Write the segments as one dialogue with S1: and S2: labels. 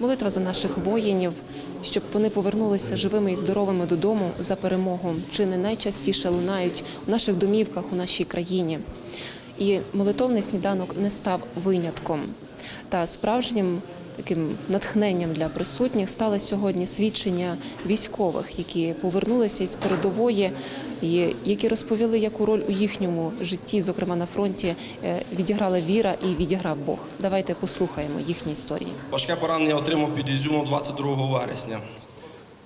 S1: Молитва за наших воїнів, щоб вони повернулися живими і здоровими додому за перемогу, чи не найчастіше лунають у наших домівках у нашій країні. І молитовний сніданок не став винятком. Та справжнім таким натхненням для присутніх стало сьогодні свідчення військових, які повернулися із передової, і які розповіли, яку роль у їхньому житті, зокрема на фронті, е, відіграла віра і відіграв Бог. Давайте послухаємо їхні історії.
S2: Важке поранення отримав під Ізюмом 22 вересня.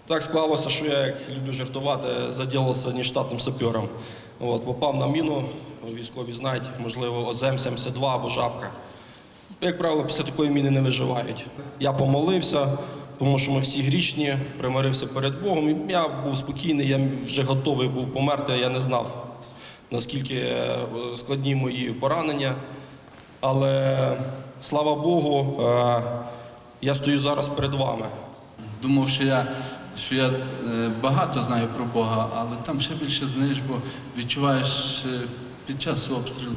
S2: Так склалося, що я, як люблю жартувати, заділився нештатним сапером. От, попав на міну, військові знають, можливо, ОЗМ-72 або жабка. Як правило, після такої міни не виживають. Я помолився, тому що ми всі грішні, примирився перед Богом. І я був спокійний, я вже готовий був померти. Я не знав, наскільки е, складні мої поранення. Але слава Богу, е, я стою зараз перед вами.
S3: Думав, що я, що я е, багато знаю про Бога, але там ще більше знаєш, бо відчуваєш під час обстрілу,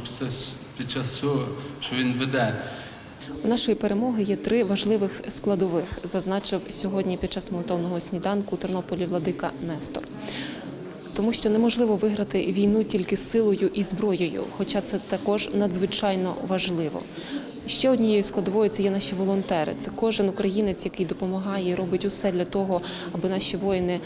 S3: під час- цього, що він веде.
S1: У нашої перемоги є три важливих складових, зазначив сьогодні під час молитовного сніданку Тернополі владика Нестор. Тому що неможливо виграти війну тільки силою і зброєю, хоча це також надзвичайно важливо. Ще однією складовою це є наші волонтери. Це кожен українець, який допомагає і робить усе для того, аби наші воїни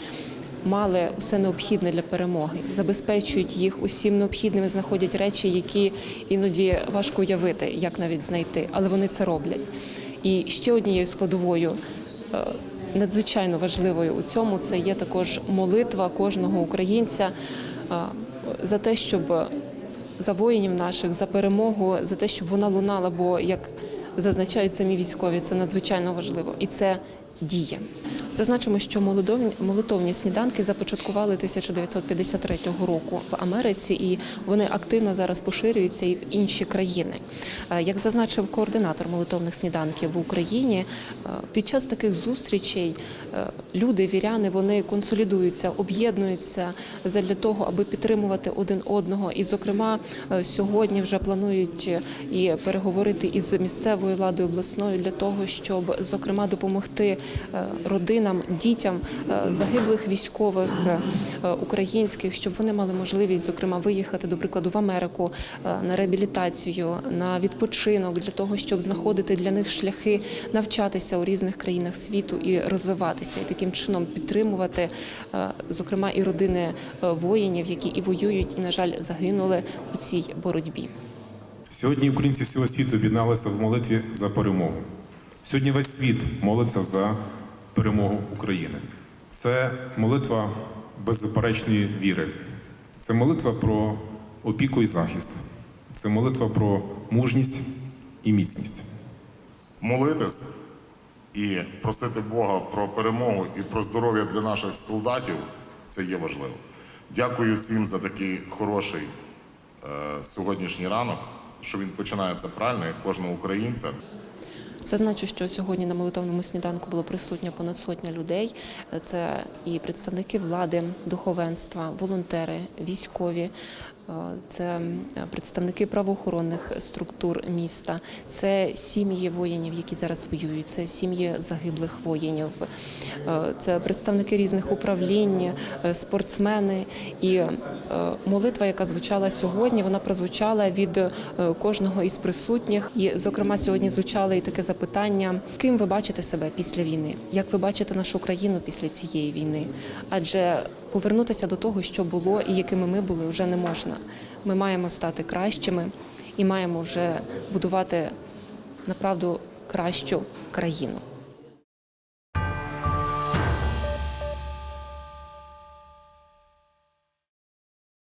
S1: мали усе необхідне для перемоги, забезпечують їх усім необхідним, знаходять речі, які іноді важко уявити, як навіть знайти, але вони це роблять. І ще однією складовою. е, Надзвичайно важливою у цьому це є також молитва кожного українця е, за те, щоб за воїнів наших, за перемогу, за те, щоб вона лунала, бо як зазначають самі військові, це надзвичайно важливо і це діє. Зазначимо, що молитовні сніданки започаткували 1953 року в Америці, і вони активно зараз поширюються і в інші країни. Е, Як зазначив координатор молитовних сніданків в Україні, е, під час таких зустрічей е, люди, віряни, вони консолідуються, об'єднуються задля того, аби підтримувати один одного. І, зокрема, е, сьогодні вже планують і переговорити із місцевою владою обласною для того, щоб зокрема допомогти е, родинам, дітям е, загиблих військових е, українських, щоб вони мали можливість, зокрема, виїхати до прикладу в Америку е, на реабілітацію, на відпочинок для того, щоб знаходити для них шляхи навчатися у різних країнах світу і розвиватися, і таким чином підтримувати, е, зокрема, і родини е, воїнів, які і воюють, і на жаль загинули у цій боротьбі.
S4: Сьогодні українці всього світу об'єдналися в молитві за перемогу. Сьогодні весь світ молиться за перемогу України. Це молитва беззаперечної віри. Це молитва про опіку і захист. Це молитва про мужність і міцність.
S5: молитись і просити Бога про перемогу і про здоров'я для наших солдатів це є важливо. Дякую всім за такий хороший е, сьогоднішній ранок, що він починається правильно, як кожного українця.
S1: Зазначу, що сьогодні на молитовному сніданку було присутньо понад сотня людей. Це і представники влади, духовенства, волонтери, військові. Е, Це представники правоохоронних структур міста, це сім'ї воїнів, які зараз воюють, це сім'ї загиблих воїнів, е, це представники різних управлінь, е, спортсмени. І молитва, яка звучала сьогодні, вона прозвучала від кожного із присутніх. І, зокрема, сьогодні звучало і таке запитання: ким ви бачите себе після війни? Як ви бачите нашу країну після цієї війни? Адже повернутися до того, що було і якими ми були, вже не можна. Ми маємо стати кращими і маємо вже будувати направду кращу країну.